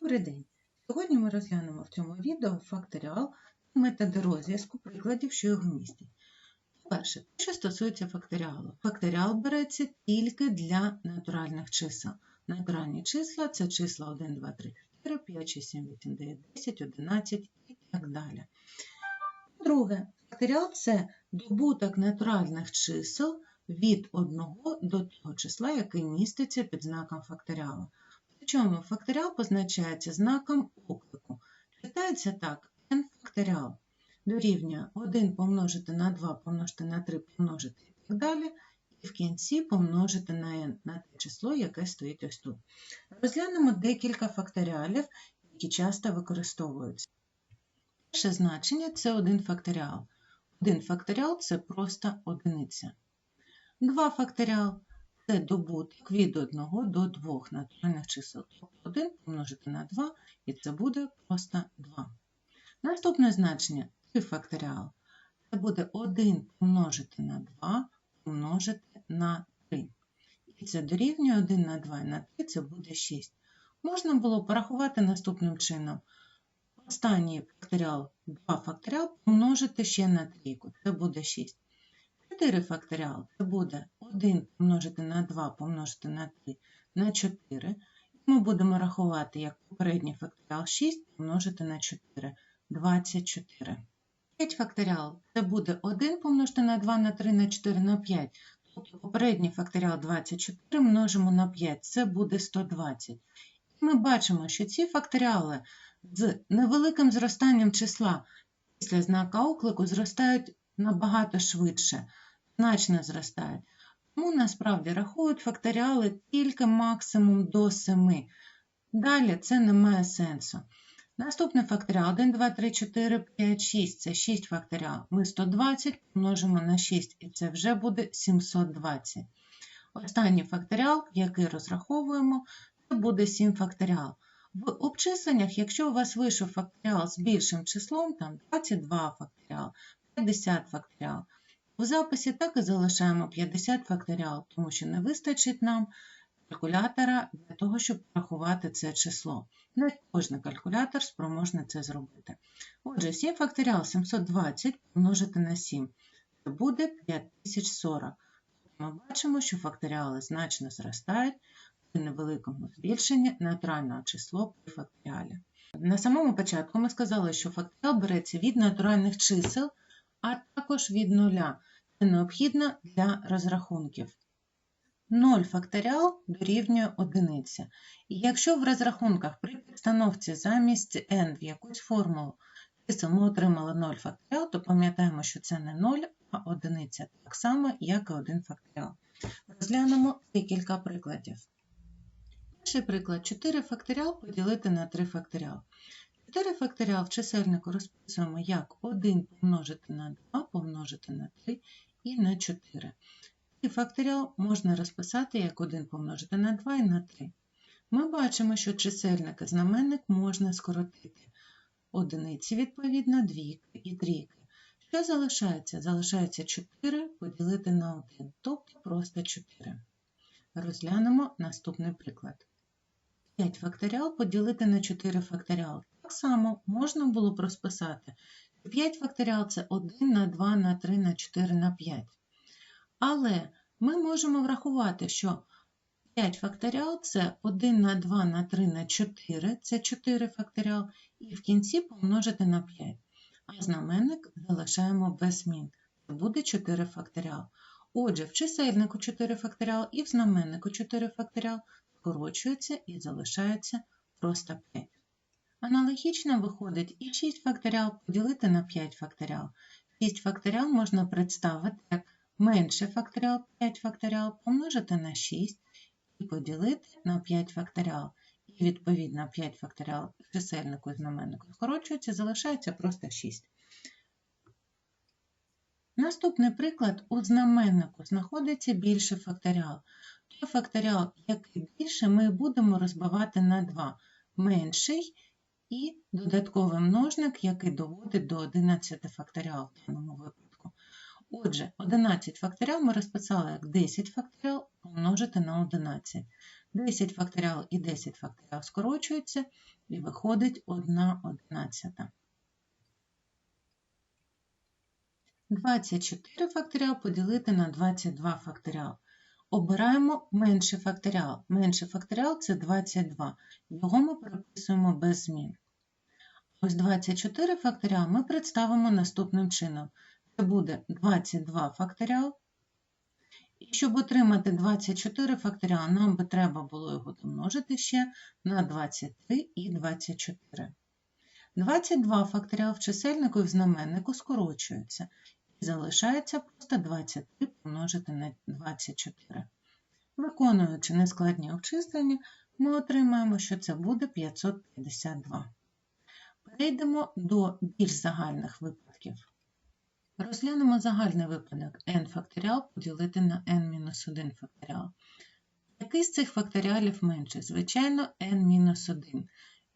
Добрий день! Сьогодні ми розглянемо в цьому відео факторіал і методи розв'язку прикладів, що його містять. Перше, що стосується факторіалу. Факторіал береться тільки для натуральних чисел. Натуральні числа це числа 1, 2, 3, 4, 5, 6, 7, 8, 9, 10, 11 і так далі. Друге, факторіал це добуток натуральних чисел від 1 до того числа, який міститься під знаком факторіалу. Причому факторіал позначається знаком оклику. Читається так: n факторіал дорівнює 1 помножити на 2 помножити на 3 помножити і так далі. І в кінці помножити на n на те число, яке стоїть ось тут. Розглянемо декілька факторіалів, які часто використовуються. Перше значення це 1 факторіал. 1 факторіал це просто одиниця. 2 факторіал це добуток від 1 до 2 натуральних чисел. Тобто 1 помножити на 2, і це буде просто 2. Наступне значення 3 факторіал. Це буде 1 помножити на 2 помножити на 3. І це дорівнює 1 на 2 і на 3 це буде 6. Можна було порахувати наступним чином. Останній факторіал 2 факторіал помножити ще на 3, це буде 6. 4 факторіал це буде 1 помножити на 2 помножити на 3 на 4. Ми будемо рахувати як попередній факторіал 6 помножити на 4 24. 5 факторіал це буде 1 помножити на 2 на 3 на 4 на 5. Тобто попередній факторіал 24 множимо на 5, це буде 120. Ми бачимо, що ці факторіали з невеликим зростанням числа після знака оклику зростають набагато швидше, значно зростають. Тому насправді рахують факторіали тільки максимум до 7. Далі це не має сенсу. Наступний факторіал 1, 2, 3, 4, 5, 6 це 6 факторіал. Ми 120 множимо на 6, і це вже буде 720. Останній факторіал, який розраховуємо, це буде 7 факторіал. В обчисленнях, якщо у вас вийшов факторіал з більшим числом, там 22 факторіал, 50 факторіал, у записі так і залишаємо 50 факторіал, тому що не вистачить нам калькулятора для того, щоб порахувати це число. Не кожен калькулятор спроможний це зробити. Отже, 7 факторіал 720 помножити на 7. Це буде 5040. Ми бачимо, що факторіали значно зростають при невеликому збільшенні натурального число при факторіалі. На самому початку ми сказали, що факторіал береться від натуральних чисел, а також від нуля. Це необхідно для розрахунків. 0 факторіал дорівнює 1. І якщо в розрахунках при підстановці замість n в якусь формулу чисел ми отримали 0 факторіал, то пам'ятаємо, що це не 0, а 1, так само, як і 1 факторіал. Розглянемо декілька прикладів. Перший приклад 4 факторіал поділити на 3 факторіал. 4 факторіал в чисельнику розписуємо як 1 помножити на 2 помножити на 3 і на 4. І факторіал можна розписати як 1 помножити на 2 і на 3. Ми бачимо, що чисельник і знаменник можна скоротити. Одиниці, відповідно, двійки і трійки. Що залишається? Залишається 4 поділити на 1, тобто просто 4. Розглянемо наступний приклад. 5 факторіал поділити на 4 факторіал. Так само можна було б розписати. 5 факторіал це 1 на 2 на 3 на 4 на 5. Але ми можемо врахувати, що 5 факторіал це 1 на 2 на 3 на 4, це 4 факторіал, і в кінці помножити на 5. А знаменник залишаємо без змін. Це буде 4 факторіал. Отже, в чисельнику 4 факторіал і в знаменнику 4 факторіал скорочується і залишається просто 5. Аналогічно виходить і 6 факторіал поділити на 5 факторіал. 6 факторіал можна представити як менше факторіал 5 факторіал помножити на 6 і поділити на 5 факторіал. І відповідно 5 факторіал чисельнику і знаменнику скорочується, залишається просто 6. Наступний приклад у знаменнику знаходиться більше факторіал. Той факторіал, який більше, ми будемо розбивати на 2 менший і додатковий множник, який доводить до 11 факторіал в даному випадку. Отже, 11 факторіал ми розписали як 10 факторіал помножити на 11. 10 факторіал і 10 факторіал скорочуються, і виходить 1 одинадцята. 24 факторіал поділити на 22 факторіал. Обираємо менший факторіал. Менший факторіал це 22. Його ми переписуємо без змін. Ось 24 факторіал ми представимо наступним чином. Це буде 22 факторіал. І щоб отримати 24 факторіал, нам би треба було його домножити ще на 23 і 24. 22 факторіал в чисельнику і в знаменнику скорочуються. Залишається просто 23 помножити на 24. Виконуючи нескладні обчислення, ми отримаємо, що це буде 552. Перейдемо до більш загальних випадків. Розглянемо загальний випадок n факторіал поділити на n-1 факторіал. Який з цих факторіалів менше? Звичайно, n-1.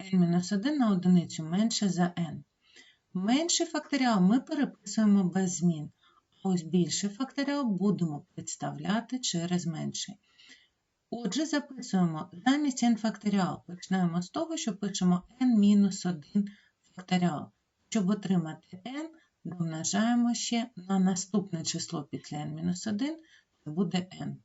n-1 на одиницю менше за n. Менший факторіал ми переписуємо без змін, а ось більший факторіал будемо представляти через менший. Отже, записуємо замість n факторіал. Почнемо з того, що пишемо n-1 факторіал. Щоб отримати n, домножаємо ще на наступне число після n-1, це буде n.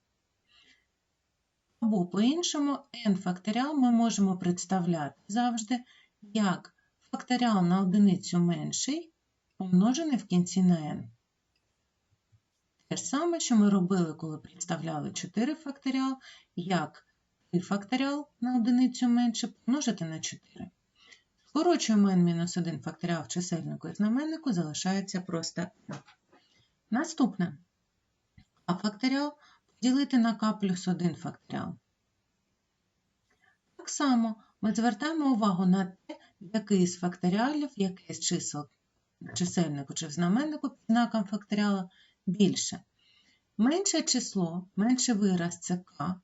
Або по-іншому n факторіал ми можемо представляти завжди як факторіал на одиницю менший, помножений в кінці на n. Те ж саме, що ми робили, коли представляли 4 факторіал, як 3 факторіал на одиницю менше помножити на 4. Скорочуємо n-1 факторіал в чисельнику і знаменнику, залишається просто n. Наступне а факторіал поділити на k плюс 1 факторіал. Так само ми звертаємо увагу на те, який з факторіалів, який з чисел чисельнику чи в знаменнику під знаком факторіала більше. Менше число, менше вираз це k,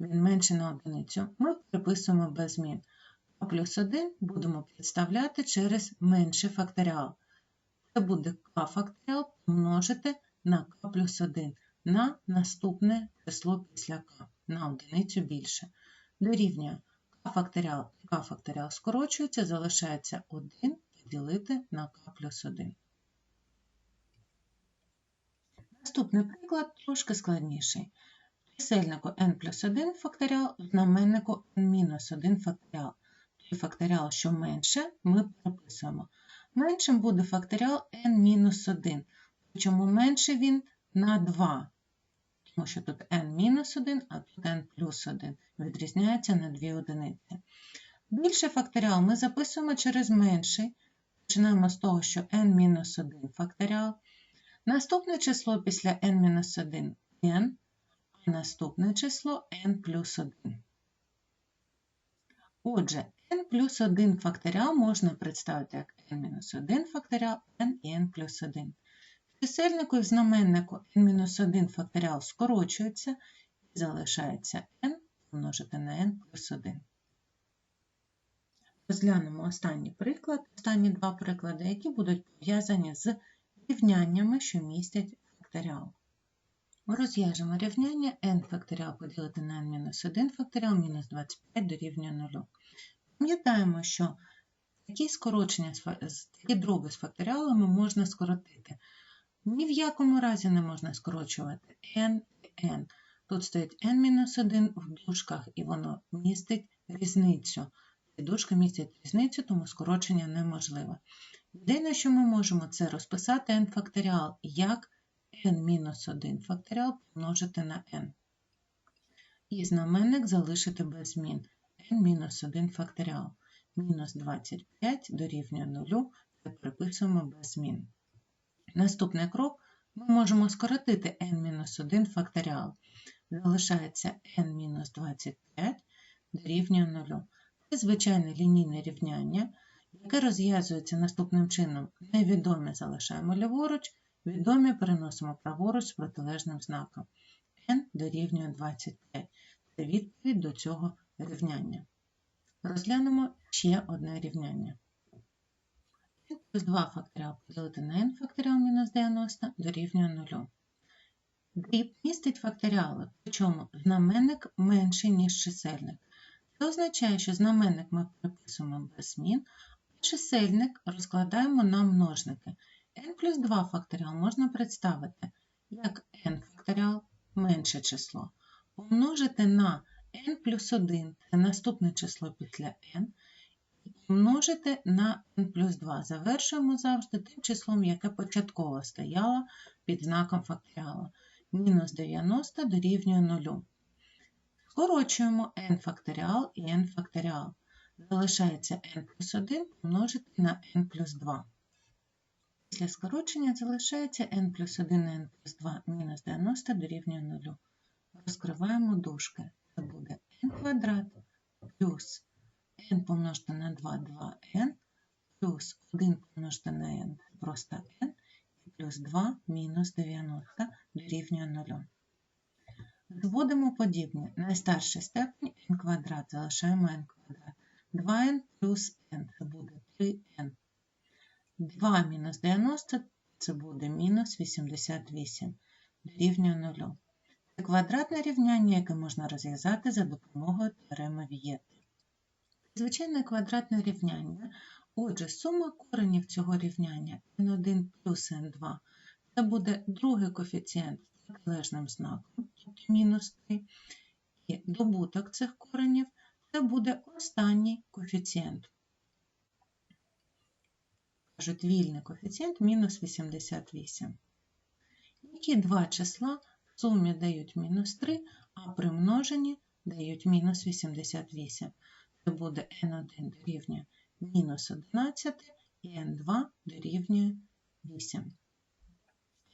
він менше на одиницю, ми приписуємо без змін. А плюс 1 будемо підставляти через менший факторіал. Це буде k факторіал помножити на k плюс 1 на наступне число після k, на одиницю більше. Дорівнює факторіал k факторіал скорочується, залишається 1 поділити на k плюс 1. Наступний приклад трошки складніший. Чисельнику n плюс 1 факторіал, знаменнику n-1 факторіал. Той факторіал, що менше, ми прописуємо. Меншим буде факторіал n-1, причому менше він на 2, тому що тут n-1, а тут n плюс 1. Відрізняється на 2 одиниці. Більший факторіал ми записуємо через менший. Починаємо з того, що n-1 факторіал. Наступне число після n-1 n, а наступне число n плюс 1. Отже, n плюс 1 факторіал можна представити як n-1 факторіал, n і n плюс 1. Чисельнику і знаменнику n-1 факторіал скорочується і залишається n помножити на n плюс 1. Розглянемо останній приклад, останні два приклади, які будуть пов'язані з рівняннями, що містять факторіал. Розв'яжемо рівняння n факторіал поділити на n-1 факторіал мінус 25 дорівнює 0. Пам'ятаємо, що такі скорочення, такі дроби з факторіалами можна скоротити. Ні в якому разі не можна скорочувати n і n. Тут стоїть n-1 в дужках, і воно містить різницю. Ці дужки містять різницю, тому скорочення неможливе. Єдине, що ми можемо, це розписати n факторіал як n-1 факторіал помножити на n. І знаменник залишити без змін n-1 факторіал. Мінус 25 дорівнює 0, це приписуємо без змін. Наступний крок ми можемо скоротити n-1 факторіал. Залишається n-25 дорівнює 0. Це звичайне лінійне рівняння, яке розв'язується наступним чином. Невідомі залишаємо ліворуч, відомі переносимо праворуч з протилежним знаком. n дорівнює 25. Це відповідь до цього рівняння. Розглянемо ще одне рівняння. Плюс 2 факторіал поділити на n факторіал мінус 90 дорівнює 0. Дріб містить факторіали, причому знаменник менший, ніж чисельник. Це означає, що знаменник ми переписуємо без змін, а чисельник розкладаємо на множники. n плюс 2 факторіал можна представити як n факторіал менше число. Помножити на n плюс 1 це наступне число після n, і помножити на n плюс 2. Завершуємо завжди тим числом, яке початково стояло під знаком факторіалу. Мінус 90 дорівнює 0. Скорочуємо n факторіал і n факторіал. Залишається n плюс 1 помножити на n плюс 2. Після скорочення залишається n плюс 1 на n плюс 2 мінус 90 дорівнює 0. Розкриваємо дужки. Це буде n квадрат плюс n помножити на 2 2n плюс 1 помножити на n просто n і плюс 2 мінус 90 дорівнює 0. Зводимо подібні. Найстарший степень n квадрат залишаємо n квадрат. 2n плюс n це буде 3n. 2 мінус 90 це буде мінус 88 дорівнює 0. Це квадратне рівняння, яке можна розв'язати за допомогою теореми Вієти. Звичайне квадратне рівняння. Отже, сума коренів цього рівняння n1 плюс n2 це буде другий коефіцієнт з протилежним знаком, тобто мінус 3. І добуток цих коренів це буде останній коефіцієнт. Кажуть, вільний коефіцієнт мінус 88. Які два числа в сумі дають мінус 3, а при множенні дають мінус 88. Це буде n1 дорівнює мінус 11 і n2 дорівнює 8.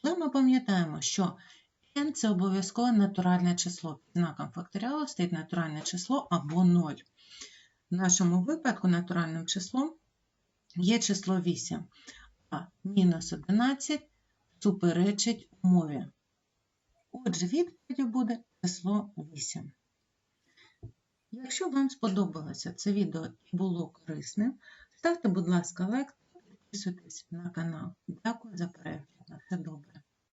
Але ми пам'ятаємо, що n це обов'язково натуральне число. Під знаком факторіалу стоїть натуральне число або 0. В нашому випадку натуральним числом є число 8, а мінус 11 суперечить умові. Отже, відповіддю буде число 8. Якщо вам сподобалося це відео і було корисним, ставте, будь ласка, лайк та підписуйтесь на канал. Дякую за перегляд. На все добре.